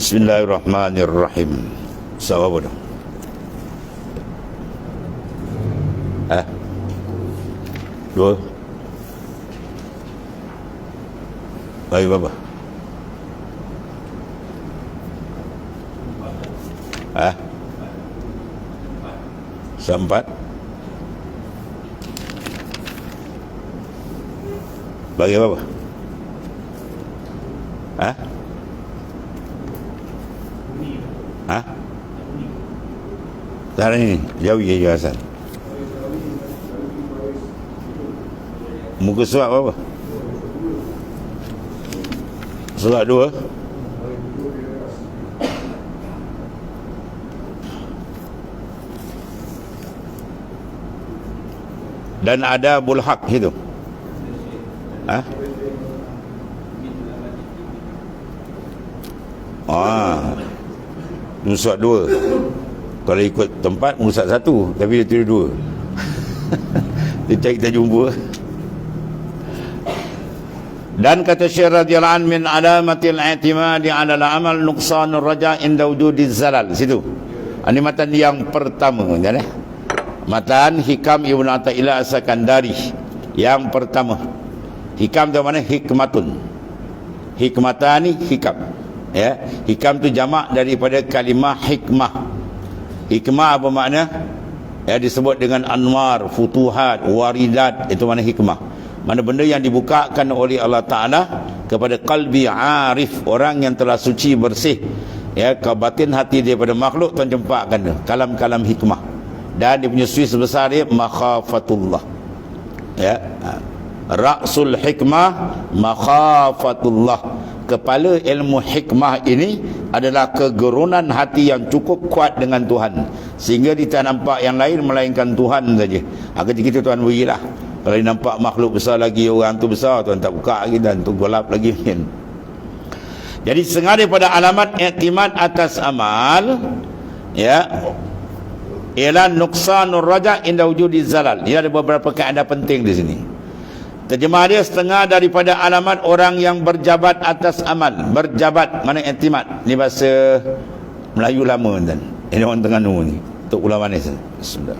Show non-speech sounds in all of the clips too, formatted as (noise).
Bismillahirrahmanirrahim. Sawa apa dah? Eh? Dua? Bagi berapa? Eh? Sempat? Bagi berapa? Sekarang ni Jauh je Hasan Muka surat apa? Surat dua Dan ada bulhaq itu Ha? Ah. Musat dua Kalau ikut tempat Musat satu. Tapi dia tulis dua. (laughs) Dia cari kita jumpa. Dan kata Syekh radhiyallahu an min alamatil i'timadi ala al-amal nuqsanur raja inda wujudi zalal. Situ. Ini matan yang pertama kan eh matan hikam ibn athaillah as-sakandari. Yang pertama. Hikam tu mana hikmatun. Hikmatani hikam. Ya. Hikam tu jamak daripada kalimah hikmah hikmah apa makna? Ya disebut dengan anwar futuhat waridat. Itu mana hikmah. Mana benda yang dibukakan oleh Allah Taala kepada kalbi arif orang yang telah suci bersih. Ya ke batin hati daripada makhluk tuan jempakkan kalam-kalam hikmah. Dan dia punya suis besar dia makhafatullah. Ya ha. rasul hikmah makhafatullah. Kepala ilmu hikmah ini adalah kegerunan hati yang cukup kuat dengan Tuhan. Sehingga dia tak nampak yang lain melainkan Tuhan saja. Ha, kita Tuhan berilah. Kalau nampak makhluk besar lagi orang tu besar tuan tak buka lagi dan tu gelap lagi. Kan (laughs) jadi setengah daripada alamat iktimad atas amal ya ialah nuksanur raja inda wujudi zalal. Ini ada beberapa kaedah penting di sini terjemah dia setengah daripada alamat orang yang berjabat atas amal berjabat mana iktimad ini bahasa Melayu lama dan ini orang Terengganu ni untuk ulama ni sudah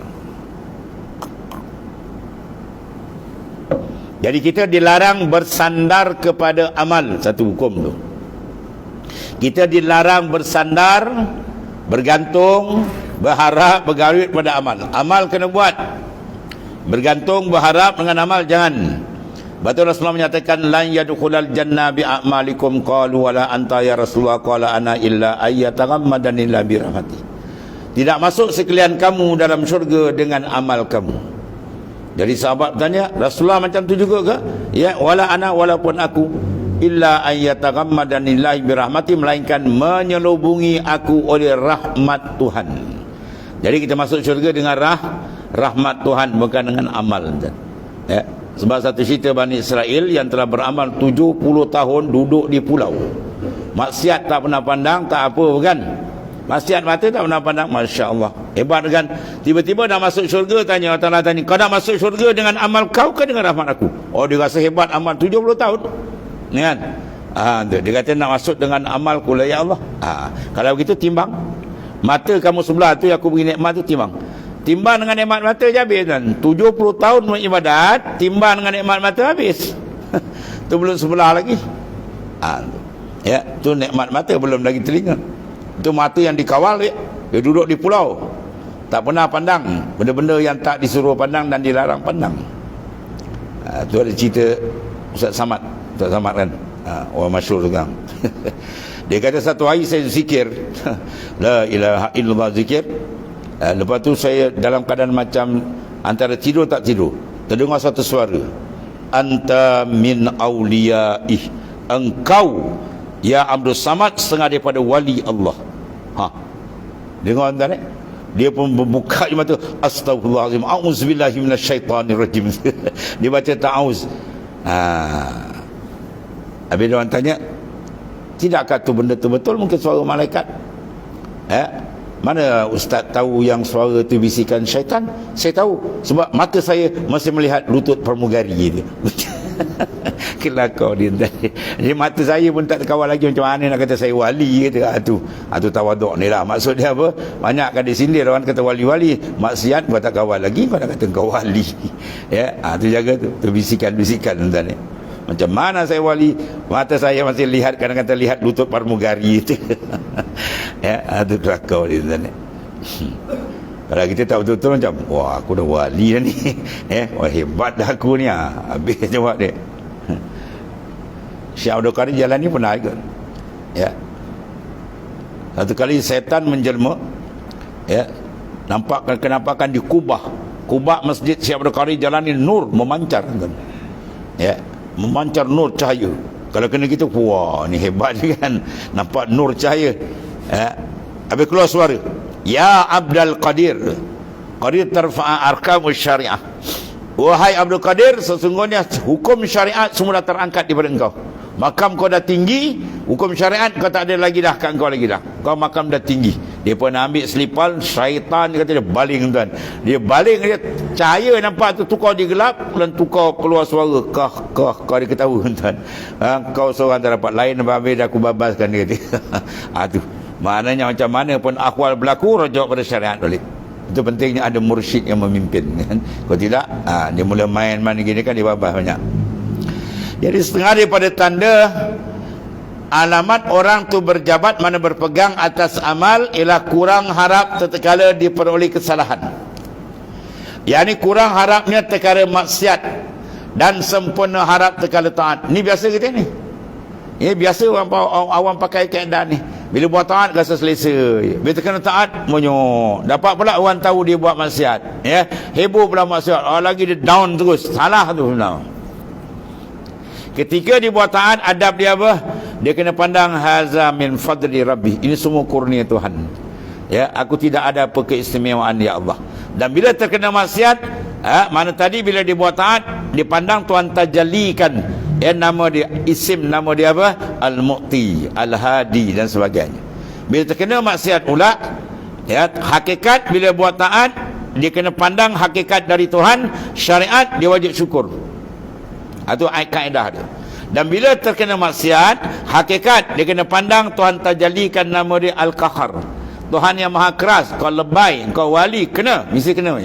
Jadi kita dilarang bersandar kepada amal satu hukum tu. Kita dilarang bersandar, bergantung, berharap, bergawit pada amal. Amal kena buat. Bergantung, berharap dengan amal jangan. Betul Rasulullah menyatakan lan yadkhulal jannah bi a'malikum qalu wala anta ya Rasulullah qala ana illa ayyatagammadani la bi rahmati. Tidak masuk sekalian kamu dalam syurga dengan amal kamu. Jadi sahabat tanya, Rasulullah macam tu juga ke? Ya, wala ana walaupun aku illa ayyatagammadanillahi birahmati melainkan menyelubungi aku oleh rahmat Tuhan. Jadi kita masuk syurga dengan rah rahmat Tuhan bukan dengan amal. Ya. Sebab satu cerita Bani Israel yang telah beramal 70 tahun duduk di pulau. Maksiat tak pernah pandang, tak apa bukan? Maksiat mata tak pernah pandang Masya Allah Hebat kan? Tiba-tiba nak masuk syurga Tanya Allah Ta'ala tanya Kau nak masuk syurga dengan amal kau ke dengan rahmat aku? Oh dia rasa hebat amal 70 tahun. Ni kan? Ha, Dia kata nak masuk dengan amal ku lah Ya Allah. Ha, Kalau begitu timbang. Mata kamu sebelah tu Aku beri nikmat tu timbang Timbang dengan nikmat mata je habis kan 70 tahun beribadat Timbang dengan nikmat mata habis (laughs) Tu belum sebelah lagi ha, Ya tu nikmat mata belum lagi telinga itu mata yang dikawal dia. Dia duduk di pulau. Tak pernah pandang benda-benda yang tak disuruh pandang dan dilarang pandang. Ha, tu ada cerita Ustaz Samad. Ustaz Samad kan. Ha, orang masyur sekarang. (laughs) dia kata satu hari saya zikir. (laughs) La ilaha illallah zikir. Ha, lepas tu saya dalam keadaan macam antara tidur tak tidur. Terdengar satu suara. Anta min awliyaih. Engkau Ya Abdul Samad setengah daripada wali Allah. Ha. Dengar tuan eh? Dia pun membuka je mata Astagfirullahalazim. Auzubillahi minasyaitonirrajim. (laughs) dia baca ta'awuz. Ha. Habis dia orang tanya, tidakkah tu benda tu betul mungkin suara malaikat? Eh? Mana ustaz tahu yang suara tu bisikan syaitan? Saya tahu. Sebab mata saya masih melihat lutut pramugari dia. (laughs) kelakar dia. Tadi jadi mata saya pun tak terkawal lagi. Macam mana nak kata saya wali kata ah, tu. Ah, tu tawaduk ni lah. Maksud dia apa? Banyak kan disindir orang kata wali-wali. Maksiat kau tak kawal lagi kau nak kata kau wali. (laughs) Ya ah, tu jaga tu. Tu bisikan-bisikan tuan ni macam mana saya wali? Mata saya masih lihat kadang-kadang lihat lutut parmugari itu (laughs) ya ah, tu kelakar dia tuan kalau kita tak betul-betul macam wah aku dah wali dah ni. (laughs) Eh wah hebat dah aku ni ha. habis (laughs) jawab dia. (laughs) Syekh Abdul Qadir jalan ni pernah ikut? Ya. Satu kali setan menjelma ya. Nampak kenampakan di Kubah. Kubah masjid Syekh Abdul Qadir jalan ni nur memancar kan ya memancar nur cahaya. Kalau kena gitu wah ni hebat kan? Nampak nur cahaya ya habis keluar suara. Ya Abdul Qadir. Qadir terfa'a arkam syariah. Wahai Abdul Qadir Sesungguhnya hukum syariat Semua dah terangkat daripada engkau. Makam kau dah tinggi Hukum syariat kau tak ada lagi dah Kat kau lagi dah. Kau makam dah tinggi. Dia pun ambil selipan Syaitan dia kata dia baling tuan. Dia baling dia Cahaya nampak tu Tukar dia gelap Dan tukar keluar suara. Kah kah Kau dia ketawa tuan. Ha, Kau seorang tak dapat. Lain Habis aku babaskan dia. Kata ha, tu Maknanya macam mana pun akwal berlaku Rojok pada syariat boleh Itu pentingnya ada mursyid yang memimpin kan? Kalau tidak ha, Dia mula main mana gini kan Dia babah banyak. Jadi setengah daripada tanda Alamat orang tu berjabat Mana berpegang atas amal Ialah kurang harap Tetekala diperoleh kesalahan. Yang ini kurang harapnya Tekala maksiat Dan sempurna harap Tekala taat. Ini biasa kita ni. Ini biasa orang awam pakai keadaan ni bila buat taat rasa selesa. Bila terkena taat monyok. Dapat pula orang tahu dia buat maksiat. Ya, heboh pula maksiat. Oh, lagi dia down terus. Salah tu sebenarnya. Ketika dia buat taat adab dia apa? Dia kena pandang haza min fadli rabbi. Ini semua kurnia Tuhan. Ya, aku tidak ada apa keistimewaan ya Allah. Dan bila terkena maksiat, ha, mana tadi bila dia buat taat, dipandang Tuhan tajalikan yang nama dia isim nama dia apa? Al-mu'ti al-hadi dan sebagainya. Bila terkena maksiat pula ya hakikat bila buat taat dia kena pandang hakikat dari Tuhan syariat dia wajib syukur. Itu kaedah dia. Dan bila terkena maksiat hakikat dia kena pandang Tuhan tajalikan nama dia al-qahar. Tuhan yang maha keras kau lebay kau wali kena mesti kena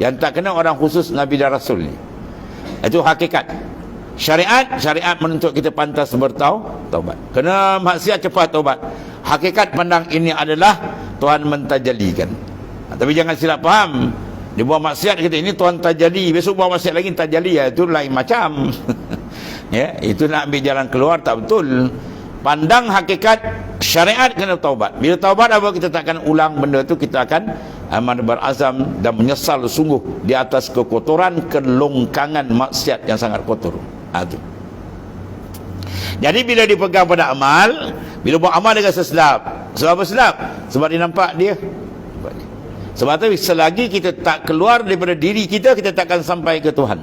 yang tak kena orang khusus Nabi dan Rasul ni. Itu hakikat syariat syariat menuntut kita pantas bertaubat kena maksiat cepat taubat. Hakikat pandang ini adalah Tuhan mentajalikan. Ha, tapi jangan silap faham. Dia buat maksiat kita ini Tuhan tajali. Besok buat maksiat lagi tajali. Ya itu lain macam. (laughs) Ya itu nak ambil jalan keluar tak betul. Pandang hakikat syariat kena taubat. Bila taubat apa kita takkan ulang benda tu kita akan aman berazam dan menyesal sungguh di atas kekotoran kelongkangan maksiat yang sangat kotor ha, tu. jadi bila dipegang pada amal bila buat amal dengan seselap sebab apa selap? sebab dia nampak dia. Sebab tu selagi kita tak keluar daripada diri kita kita takkan sampai ke Tuhan.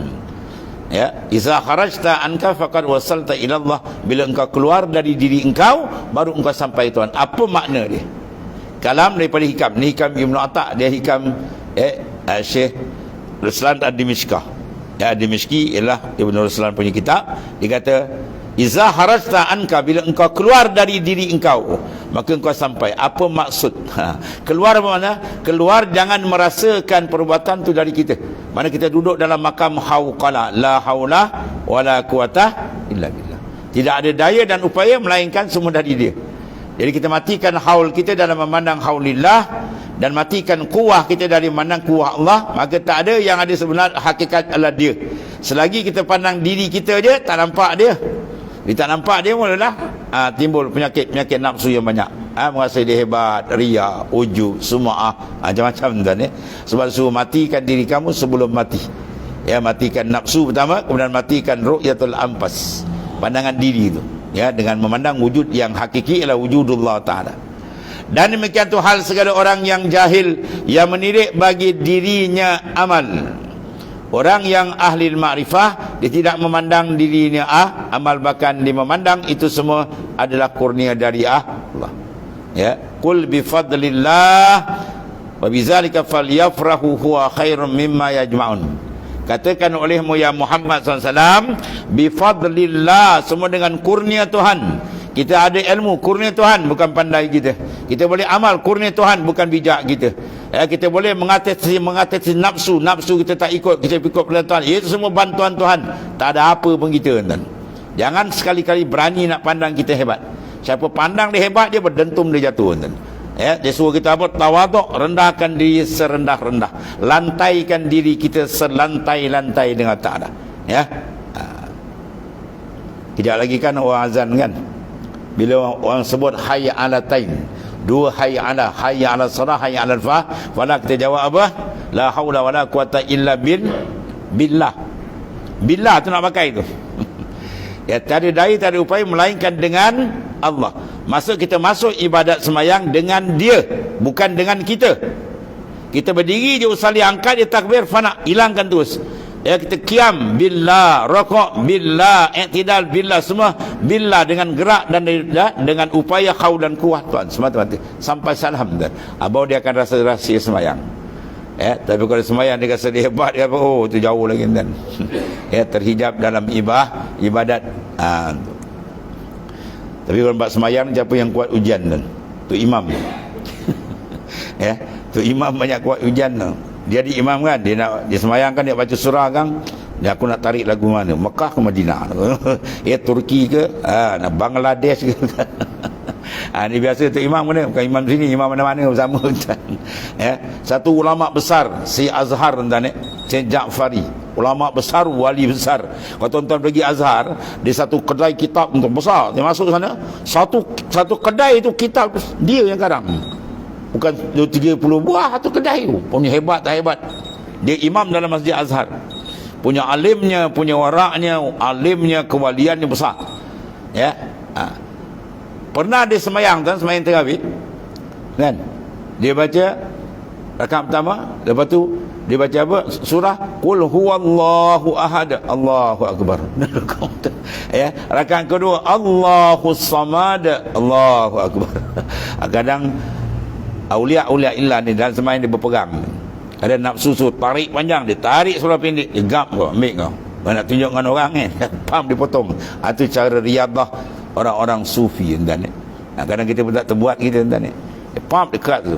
Ya iza kharajta anka faqad wasalta ila Allah bila engkau keluar dari diri engkau baru engkau sampai Tuhan. Apa makna dia? Kalam daripada hikam. Ni hikam Ibn Atta dia hikam eh, eh Syekh Ruslan Ad-Dimishkah ya Dimishki ialah Ibn Ruslan punya kitab. Dia kata Iza harajta anka bila engkau keluar dari diri engkau maka engkau sampai. Apa maksud? Ha. keluar mana? Keluar jangan merasakan perbuatan tu dari kita. Mana kita duduk dalam makam hauqala la haula wala quwata illa billah. Tidak ada daya dan upaya melainkan semua dari dia. Jadi kita matikan haul kita dalam memandang haulillah dan matikan kuah kita dari mana kuah Allah maka tak ada yang ada sebenar hakikat adalah dia. Selagi kita pandang diri kita je tak nampak dia. Dia tak nampak dia mulalah ha, timbul penyakit-penyakit nafsu yang banyak. Ha, merasa dia hebat ria, ujub, semua ha, macam-macam tuan eh. sebab suruh matikan diri kamu sebelum mati. Ya matikan nafsu pertama kemudian matikan ru'yatul ampas pandangan diri itu ya dengan memandang wujud yang hakiki ialah wujudullah taala dan demikian tu hal segala orang yang jahil yang menirik bagi dirinya amal. Orang yang ahli ma'rifah dia tidak memandang dirinya ah amal bahkan dia memandang itu semua adalah kurnia dari Allah. Ya qul bi fadlillah wa bizalika falyafrahu huwa khairum mimma yajma'un. Katakan olehmu ya Muhammad SAW bifadlillah semua dengan kurnia Tuhan kita ada ilmu kurnia Tuhan bukan pandai kita. Kita boleh amal kurnia Tuhan bukan bijak kita. Ya, kita boleh mengatasi mengatasi nafsu. Nafsu kita tak ikut kita ikut perintah Tuhan. Itu semua bantuan Tuhan. Tak ada apa pun kita tuan jangan sekali-kali berani nak pandang kita hebat. Siapa pandang dia hebat dia berdentum dia jatuh tuan ya dia suruh kita apa? Tawaduk rendahkan diri serendah-rendah. Lantaikan diri kita selantai-lantai dengan tak ada. Ya? Tidak lagi kan orang azan kan bila orang, sebut hayya ala tain dua hayya ala hayya ala salah hayya ala fah wala kita jawab apa? La haula wala quwata illa bil billah. Billah tu nak pakai tu. (laughs) Ya tiada daya tiada upaya melainkan dengan Allah. Masuk kita masuk ibadat semayang dengan dia bukan dengan kita. Kita berdiri je usali angkat dia takbir fana hilangkan terus ya kita kiam billah rokok billah i'tidal billah semua billah dengan gerak dan ya, dengan upaya kau dan kuat tuan. Semata-mata sampai salam dan abau dia akan rasa rahsia semayang. Ya tapi kalau semayang dia rasa dia hebat dia apa oh tu jauh lagi dan (laughs) ya terhijab dalam ibadah ibadat ha, tapi kalau buat semayang siapa yang kuat ujian dan tu imam. (laughs) Ya tu imam banyak kuat ujian tu dia di imam kan dia nak dia semayangkan dia baca surah kan. Dia aku nak tarik lagu mana? Mekah ke Madinah? Ya (laughs) Turki ke? Ha, nak Bangladesh ke? (laughs) Ha, ni biasa tu imam mana? Bukan imam sini imam mana-mana bersama. Ya (laughs) satu ulama besar si Azhar tuan eh si Ja'fari. Ulama besar wali besar. Kalau tuan-tuan pergi Azhar di satu kedai kitab untuk besar. Dia masuk sana satu satu kedai itu kitab dia yang karang bukan 30 buah satu kedai. Tu punya hebat tak hebat. Dia imam dalam masjid Azhar. Punya alimnya punya waraknya alimnya kewaliannya besar. Ya? Ha. pernah dia semayang kan semayang terawih kan? Dia baca rakaat pertama lepas tu dia baca apa? Surah qul huwallahu ahad. Allahu akbar. (laughs) Ya? Rakaat kedua Allahu samad. Allahu akbar. (laughs) Kadang Aulia-aulia illa ni dalam semain dia berperang. Ada nafsu su tarik panjang dia tarik surah pendek dia gap kau ambil kau. Nak tunjuk dengan orang kan. (laughs) Pam dipotong. Itu cara riadah orang-orang sufi dan ni. Nah, kadang kita pun tak terbuat kita dan ni. Dia pam dekat tu.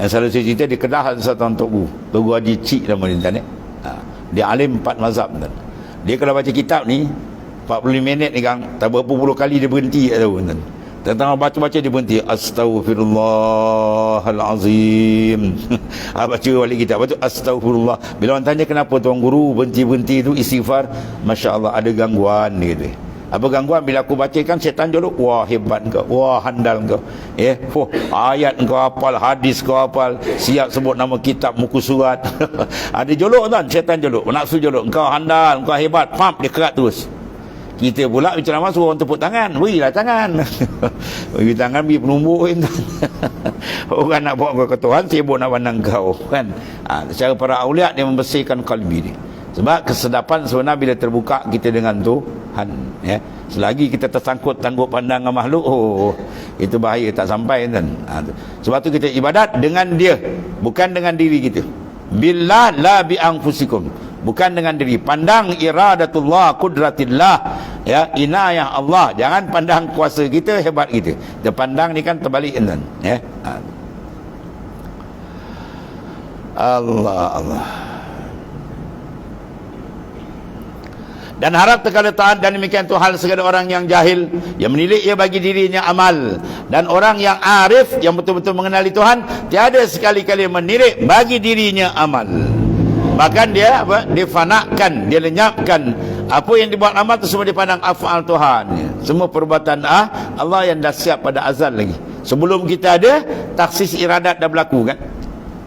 Yang selalu saya cerita di Kedah ada satu orang Tugu. Tugu Haji Cik nama dia dan ni. Dia alim empat mazhab dan. Dia kalau baca kitab ni 40 minit ni kan tak berapa puluh kali dia berhenti tak tahu dan. Tentang baca-baca dia berhenti. Astaghfirullahalazim. Ha, (laughs) Baca balik kita Lepas tu Astaghfirullah. Bila orang tanya kenapa tuan guru Berhenti-berhenti tu istighfar Masya Allah ada gangguan gitu. Apa gangguan? Bila aku bacakan setan jolok Wah hebat kau. Wah handal kau. Eh oh, Ayat kau hafal Hadis kau hafal. Siap sebut nama kitab Muka surat. (laughs) Ada jolok tuan. Setan jolok Naksu jolok Kau handal Kau hebat. Pump dia kerat terus kita pula bicara masuk orang tepuk tangan. Berilah tangan. (laughs) Beri tangan beri penumbuk (laughs) orang nak bawa kau ke Tuhan sibuk nak pandang kau kan? Ha, secara para awliya dia membersihkan kalbi dia sebab kesedapan sebenarnya bila terbuka kita dengan Tuhan ya. Selagi kita tersangkut tangguh pandangan makhluk oh itu bahaya tak sampai kan ha, sebab tu kita ibadat dengan dia bukan dengan diri kita. Billah la bi anfusikum. Bukan dengan diri. Pandang iradatullah kudratillah ya inayah Allah. Jangan pandang kuasa kita hebat kita. Dia pandang ni kan terbalik ya. Ha. Allah Allah. Dan harap terkala taat dan demikian tu hal segala orang yang jahil yang menilik ia bagi dirinya amal. Dan orang yang arif yang betul-betul mengenali Tuhan tiada sekali-kali menilik bagi dirinya amal. Bahkan dia apa? Difanakan dia lenyapkan apa yang dibuat amal itu semua dipandang afal Tuhan. Semua perbuatan ah Allah yang dah siap pada azal lagi. Sebelum kita ada taksis iradat dah berlaku kan?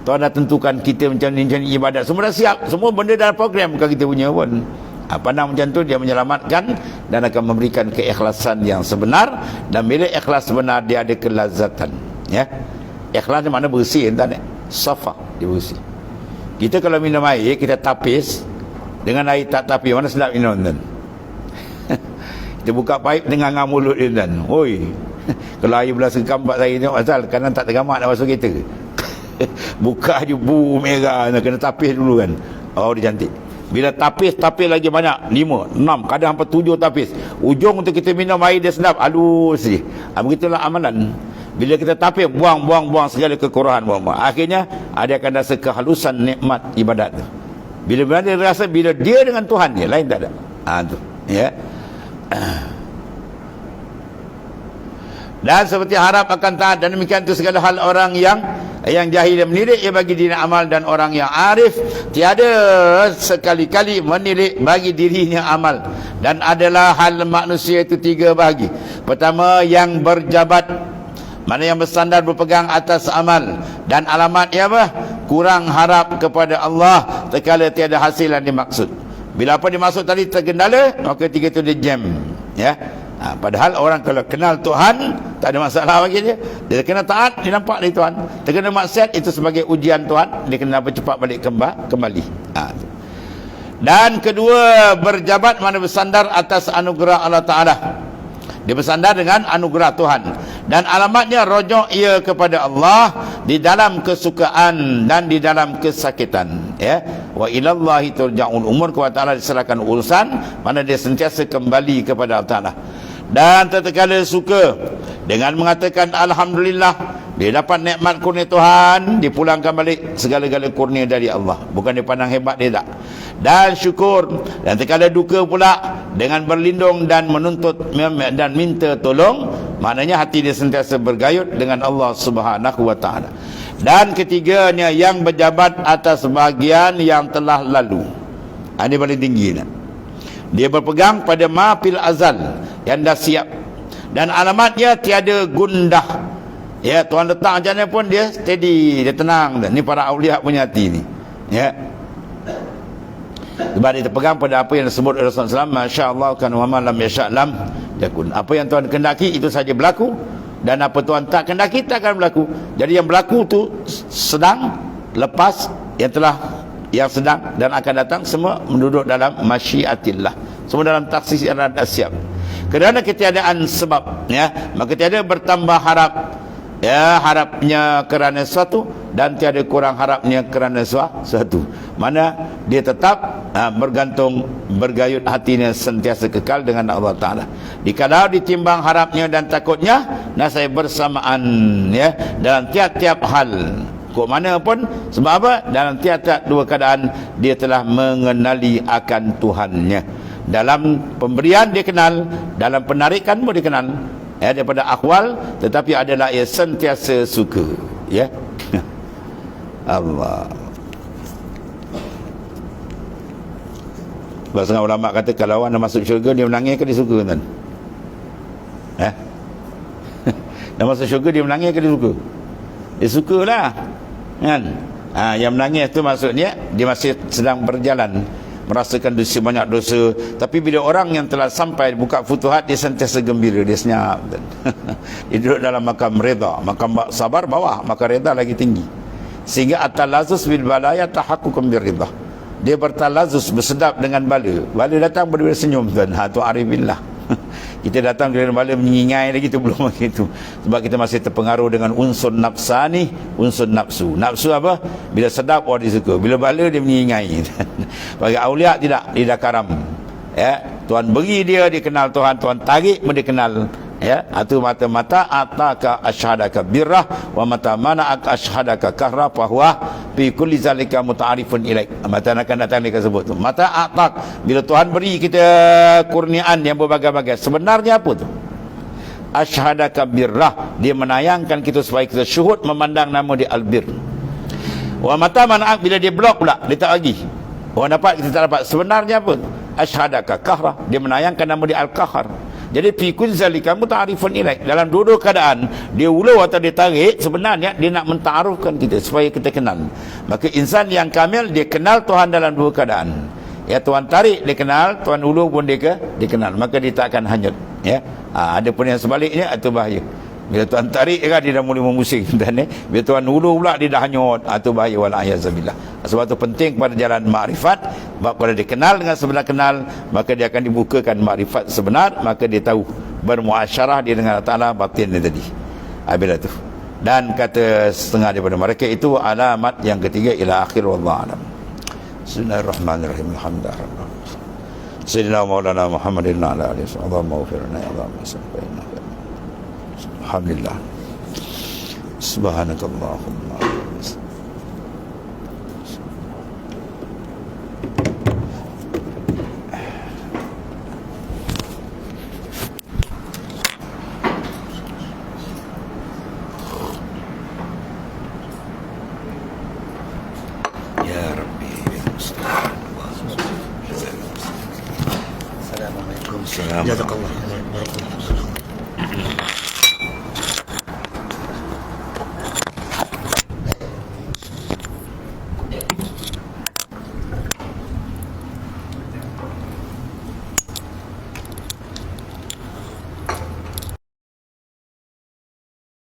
Tuhan dah tentukan kita macam ni macam ni ibadat. Semua dah siap. Semua benda dalam program bukan kita punya pun. Ha, pandang macam tu dia menyelamatkan dan akan memberikan keikhlasan yang sebenar. Dan bila ikhlas sebenar dia ada kelazatan ya? Ikhlas ni mana bersih entah ni? Safa dia bersih. Kita kalau minum air kita tapis dengan air tak tapi mana sedap minum tuan (laughs) kita buka paip dengan ngam mulut dia tuan oi (laughs) kalau air belah sekam buat saya tengok asal kanan tak tergamak nak masuk kereta (laughs) buka je bu merah nak kena tapis dulu kan Oh dia cantik. Bila tapis, tapis lagi banyak. Lima, enam, kadang sampai tujuh tapis. Ujung untuk kita minum air dia sedap. Halus je. Ha, begitulah amalan. Bila kita tapis, buang, buang, buang segala kekurangan. Buang, buang. Akhirnya, ada akan rasa kehalusan nikmat ibadat tu. Bila dia rasa, bila dia dengan Tuhan dia, lain tak ada. Ha, tu. Ya. Dan seperti harap akan taat dan demikian itu segala hal orang yang yang jahil dan menilik ia bagi diri amal dan orang yang arif. Tiada sekali-kali menilik bagi dirinya amal. Dan adalah hal manusia itu tiga bagi. Pertama yang berjabat. Mana yang bersandar berpegang atas amal. Dan alamatnya apa? Kurang harap kepada Allah terkala tiada hasil yang dimaksud bila apa dimaksud tadi tergendala maka tiga itu dia jam ya Ha, padahal orang kalau kenal Tuhan tak ada masalah bagi dia. Dia kena taat, dia nampak dari Tuhan. Dia kena maksiat itu sebagai ujian Tuhan, dia kena bercepat balik kembali. Ha. Dan kedua berjabat mana bersandar atas anugerah Allah Taala. Dia bersandar dengan anugerah Tuhan dan alamatnya rojok ia kepada Allah di dalam kesukaan dan di dalam kesakitan ya. Wa ilallahi turja'ul umur. Kepada Allah diserahkan urusan mana dia sentiasa kembali kepada Allah Taala. Dan tatkala suka dengan mengatakan alhamdulillah dia dapat nikmat kurnia Tuhan dipulangkan balik segala-gala kurnia dari Allah. Bukan dia pandang hebat dia tak. Dan syukur. Dan tatkala duka pula dengan berlindung dan menuntut dan minta tolong. Maknanya hati dia sentiasa bergayut dengan Allah Subhanahu wa taala. Dan ketiganya yang berjabat atas bahagian yang telah lalu. Ini paling tinggi nak. Dia berpegang pada mafil azal yang dah siap. Dan alamatnya tiada gundah ya tuan letak macam mana pun dia steady dia tenang ni para awliya punya hati ni. Ya. Sebab dia terpegang pada apa yang disebut Rasulullah SAW Masya Allah kan wa malam yasha'lam yakun. Apa yang Tuhan kendaki itu saja berlaku. Dan apa Tuhan tak kendaki tak akan berlaku. Jadi yang berlaku tu sedang lepas yang telah yang sedang dan akan datang semua menduduk dalam masyiatillah. Semua dalam taksis yang ada siap. Kerana ketiadaan sebab ya. Maka tiada bertambah harap ya harapnya kerana sesuatu dan tiada kurang harapnya kerana sesuatu mana dia tetap ha, bergantung bergayut hatinya sentiasa kekal dengan Allah Taala. Dikala ditimbang harapnya dan takutnya nasai bersamaan ya dalam tiap-tiap hal. Kok mana pun sebab apa? Dalam tiap-tiap dua keadaan dia telah mengenali akan Tuhannya. Dalam pemberian dia kenal dalam penarikan pun dia kenal ya, daripada akwal tetapi adalah ia sentiasa suka ya (laughs) Allah Bahasa ulama kata kalau orang masuk syurga dia menangis ke dia suka kan? Eh? (laughs) Dah masuk syurga dia menangis ke dia suka? Dia sukalah kan ha, yang menangis tu maksudnya dia masih sedang berjalan merasakan dosa banyak dosa. Tapi bila orang yang telah sampai buka futuhat dia sentiasa gembira dia senyap. (laughs) Dia duduk dalam makam reda. Makam sabar bawah maka reda lagi tinggi. Sehingga atalazus bil balaya tahaqqukum bir rida. Dia bertalazus bersedap dengan bala. Bala datang berdua senyum tuan. Ha tu arifillah kita datang ke dalam malam menyingai lagi tu belum (laughs) begitu sebab kita masih terpengaruh dengan unsur nafsani unsur nafsu. Nafsu apa? Bila sedap orang dia suka. Bila bala dia menyingai. (laughs) Bagi awliya tidak dia dah karam ya? Tuhan beri dia dia kenal Tuhan. Tuhan tarik dia kenal ya atau mata-mata ataka asyhadaka birrah wa mata mana asyhadaka kahra bahwa fi kulli zalika muta'arifun ilaik. Mata akan datang dia sebut tu. Mata atak bila Tuhan beri kita kurniaan yang berbagai-bagai sebenarnya apa tu? Asyhadaka birrah dia menayangkan kita supaya kita syuhud memandang nama dia albir wa mata mana bila dia blok pula dia tak lagi orang dapat kita tak dapat. Sebenarnya apa asyhadaka kahra dia menayangkan nama dia al-qahar jadi fi kun zalika muta'arifun ilaik. Dalam dua-dua keadaan, dia ulu atau dia tarik, sebenarnya dia nak mentarufkan kita supaya kita kenal. Maka insan yang kamil, dia kenal Tuhan dalam dua keadaan. Ya Tuhan tarik dia kenal, Tuhan ulu pun dia ke, dia kenal. Maka dia tak akan hanyut. Ya. Ha, ada pun yang sebaliknya, itu bahaya. Bila Tuhan tarik kan dia dah mula memusing (laughs) dan eh bila Tuhan ulu pula dia dah hanyut atau ah, bahaya wala ayazabillah. Sebab tu penting pada jalan makrifat sebab kalau dia kenal dengan sebenar kenal maka dia akan dibukakan makrifat sebenar maka dia tahu bermuasyarah dia dengan Allah Taala batin dia tadi. Habis tu. Dan kata setengah daripada mereka itu alamat yang ketiga ila akhir wallahu alam. Bismillahirrahmanirrahim. Alhamdulillah. Sayyidina Maulana Muhammadin wa ala alihi wa sahbihi maghfirna ya Allah masabbina. Alhamdulillah. Subhanakallahumma. Ya